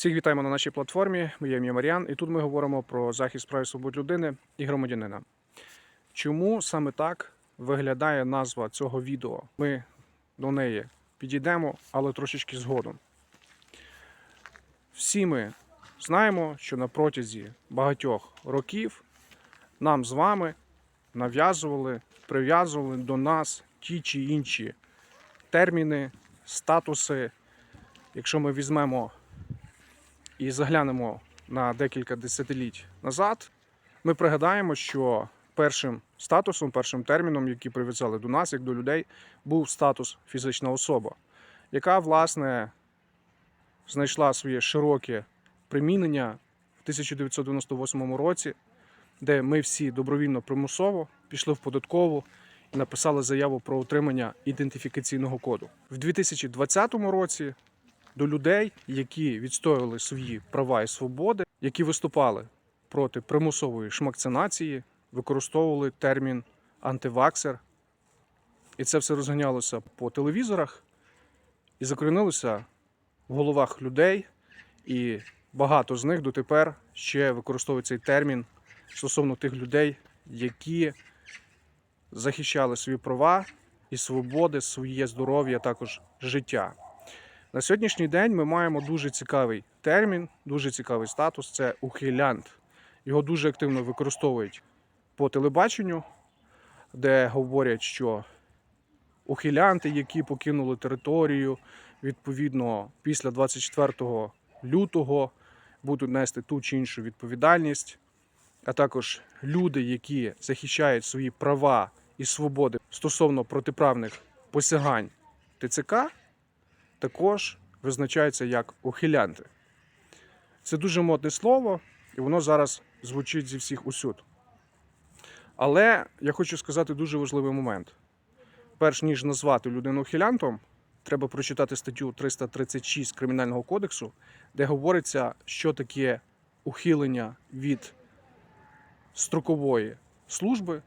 Всіх вітаємо на нашій платформі. Моє ім'я Маріан, і тут ми говоримо про захист прав і свобод людини і громадянина. Чому саме так виглядає назва цього відео? Ми до неї підійдемо, але трошечки згодом. Всі ми знаємо, що на протязі багатьох років нам з вами нав'язували, прив'язували до нас ті чи інші терміни, статуси. Якщо ми візьмемо і заглянемо на декілька десятиліть назад, ми пригадаємо, що першим статусом, першим терміном, який прив'язали до нас, як до людей, був статус фізична особа, яка, власне, знайшла своє широке примінення в 1998 році, де ми всі добровільно примусово пішли в податкову написали заяву про отримання ідентифікаційного коду. В 2020 році до людей, які відстоювали свої права і свободи, які виступали проти примусової шмакцинації, використовували термін антиваксер. І це все розганялося по телевізорах і закорінилося в головах людей. І багато з них дотепер ще використовують цей термін стосовно тих людей, які захищали свої права і свободи, своє здоров'я, також життя. На сьогоднішній день ми маємо дуже цікавий термін, дуже цікавий статус це ухилянт. Його дуже активно використовують по телебаченню, де говорять, що ухилянти, які покинули територію, відповідно, після 24 лютого будуть нести ту чи іншу відповідальність, а також люди, які захищають свої права і свободи стосовно протиправних посягань ТЦК також визначаються як ухилянти. Це дуже модне слово, і воно зараз звучить зі всіх усюд. Але я хочу сказати дуже важливий момент. Перш ніж назвати людину ухилянтом, треба прочитати статтю 336 Кримінального кодексу, де говориться, що таке ухилення від строкової служби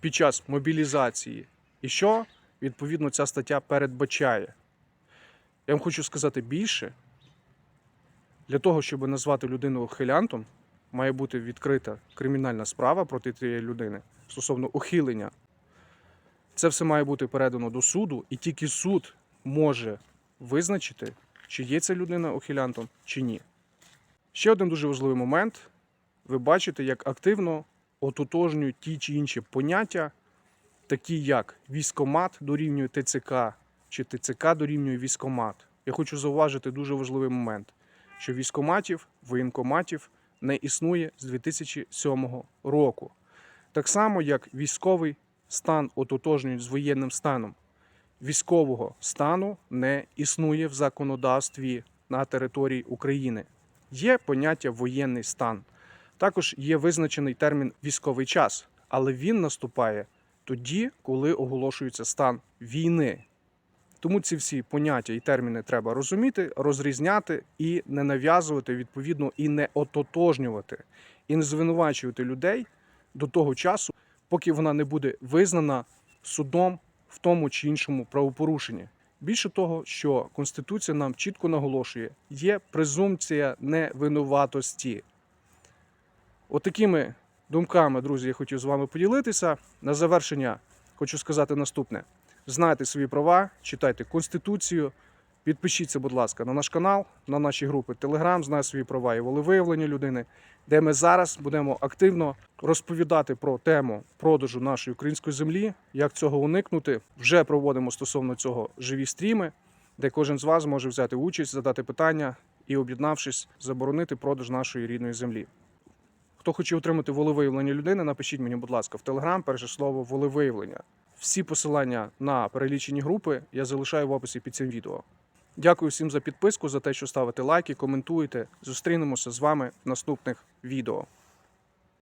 під час мобілізації і що відповідно ця стаття передбачає. Я вам хочу сказати більше. Для того, щоб назвати людину ухилянтом, має бути відкрита кримінальна справа проти тієї людини стосовно ухилення. Це все має бути передано до суду, і тільки суд може визначити, чи є ця людина ухилянтом, чи ні. Ще один дуже важливий момент. Ви бачите, як активно ототожнюють ті чи інші поняття такі як військомат дорівнює ТЦК чи ТЦК дорівнює військомат. Я хочу зауважити дуже важливий момент, що військоматів, воєнкоматів не існує з 2007 року. Так само, як військовий стан ототожнюють з воєнним станом. Військового стану не існує в законодавстві на території України. Є поняття воєнний стан. Також є визначений термін військовий час, але він наступає тоді, коли оголошується стан війни. Тому ці всі поняття і терміни треба розуміти, розрізняти і не нав'язувати, відповідно, і не ототожнювати, і не звинувачувати людей до того часу, поки вона не буде визнана судом в тому чи іншому правопорушенні. Більше того, що Конституція нам чітко наголошує, є презумпція невинуватості. Отакими думками, друзі, я хотів з вами поділитися. На завершення хочу сказати наступне: знайте свої права, читайте Конституцію, підпишіться, будь ласка, на наш канал, на наші групи Telegram, знай свої права і волевиявлення людини, де ми зараз будемо активно розповідати про тему продажу нашої української землі, як цього уникнути. Вже проводимо стосовно цього живі стріми, де кожен з вас може взяти участь, задати питання і, об'єднавшись, заборонити продаж нашої рідної землі. Хто хоче отримати волевиявлення людини, напишіть мені, будь ласка, в Телеграм перше слово волевиявлення. Всі посилання на перелічені групи я залишаю в описі під цим відео. Дякую всім за підписку, за те, що ставите лайки, коментуєте. Зустрінемося з вами в наступних відео.